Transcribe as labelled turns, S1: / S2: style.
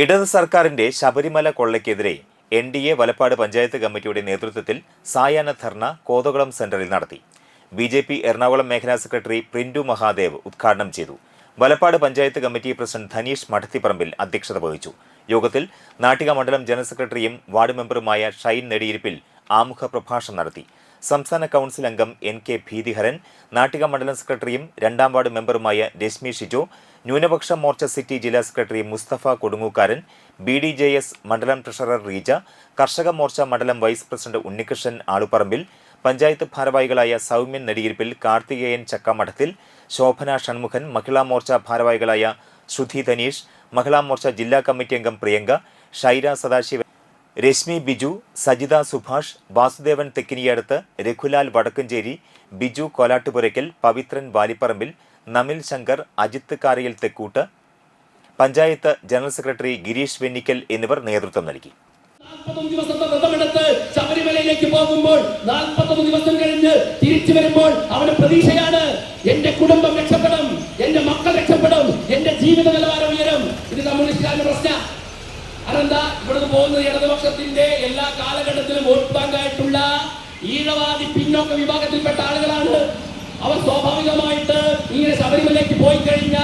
S1: ഇടത് സർക്കാരിന്റെ Sabarimala കൊള്ളയ്ക്കെതിരെ N D A Valappad panchayat കമ്മിറ്റിയുടെ നേതൃത്വത്തിൽ സായാഹ്ന ധർണ കോതകുളം സെന്ററിൽ നടത്തി. ബി ജെ പി എറണാകുളം മേഖലാ സെക്രട്ടറി പ്രിന്റു മഹാദേവ് ഉദ്ഘാടനം ചെയ്തു. വലപ്പാട് പഞ്ചായത്ത് കമ്മിറ്റി പ്രസിഡന്റ് ധനീഷ് മഠത്തിപ്പറമ്പിൽ അധ്യക്ഷത വഹിച്ചു. യോഗത്തിൽ നാട്ടിക മണ്ഡലം ജനറൽ സെക്രട്ടറിയും വാർഡ് മെമ്പറുമായ ഷൈൻ നെടിയിരിപ്പിൽ ആമുഖ പ്രഭാഷണം നടത്തി. സംസ്ഥാന കൗൺസിൽ അംഗം എൻ കെ ഭീതിഹരൻ നാട്ടിക മണ്ഡലം സെക്രട്ടറിയും രണ്ടാം വാർഡ് മെമ്പറുമായ രശ്മി ഷിജോ ന്യൂനപക്ഷ മോർച്ച സിറ്റി ജില്ലാ secretary Musthafa Kodungookkaran B D J S മണ്ഡലം ട്രഷറർ റീജ കർഷക മോർച്ച മണ്ഡലം വൈസ് പ്രസിഡന്റ് ഉണ്ണികൃഷ്ണൻ ആളുപറമ്പിൽ പഞ്ചായത്ത് ഭാരവാഹികളായ സൗമ്യൻ നെടിയിരിപ്പിൽ കാർത്തികേയൻ ചക്കാമഠത്തിൽ ശോഭന ഷൺമുഖൻ മഹിളാ മോർച്ച ഭാരവാഹികളായ ശ്രുതി ധനീഷ് മഹിളാ മോർച്ച ജില്ലാ കമ്മിറ്റി അംഗം പ്രിയങ്ക ഷൈര സദാശിവൻ രശ്മി ബിജു സജിത സുഭാഷ് വാസുദേവൻ തെക്കിനിയടുത്ത് രഘുലാൽ വടക്കഞ്ചേരി ബിജു കോലാട്ടുപുരയ്ക്കൽ പവിത്രൻ വാലിപ്പറമ്പിൽ നമിൽ ശങ്കർ അജിത്ത് കാരയിൽ തെക്കൂട്ട് പഞ്ചായത്ത് ജനറൽ സെക്രട്ടറി ഗിരീഷ് വെന്നിക്കൽ എന്നിവർ നേതൃത്വം നൽകി.
S2: ദിവസത്തെ വ്രതമെടുത്ത് ശബരിമലയിലേക്ക് പോകുമ്പോൾ നാൽപ്പത്തൊന്ന് ദിവസം കഴിഞ്ഞ് തിരിച്ചു വരുമ്പോൾ അവന് പ്രതീക്ഷയാണ് എന്റെ കുടുംബം രക്ഷപ്പെടും എന്റെ മക്കൾ രക്ഷപ്പെടും എന്റെ ജീവിത നിലവാരം ഉയരും. ഇത് കമ്മ്യൂണിസ്റ്റുകാരുടെ പ്രശ്നം. അതെന്താ? ഇവിടുന്ന് പോകുന്നത് ഇടതുപക്ഷത്തിന്റെ എല്ലാ കാലഘട്ടത്തിലും വോട്ട് ബാങ്കായിട്ടുള്ള ഈഴവാദി പിന്നോക്ക വിഭാഗത്തിൽപ്പെട്ട ആളുകളാണ്. അവർ സ്വാഭാവികമായിട്ട് everybody like to boy girl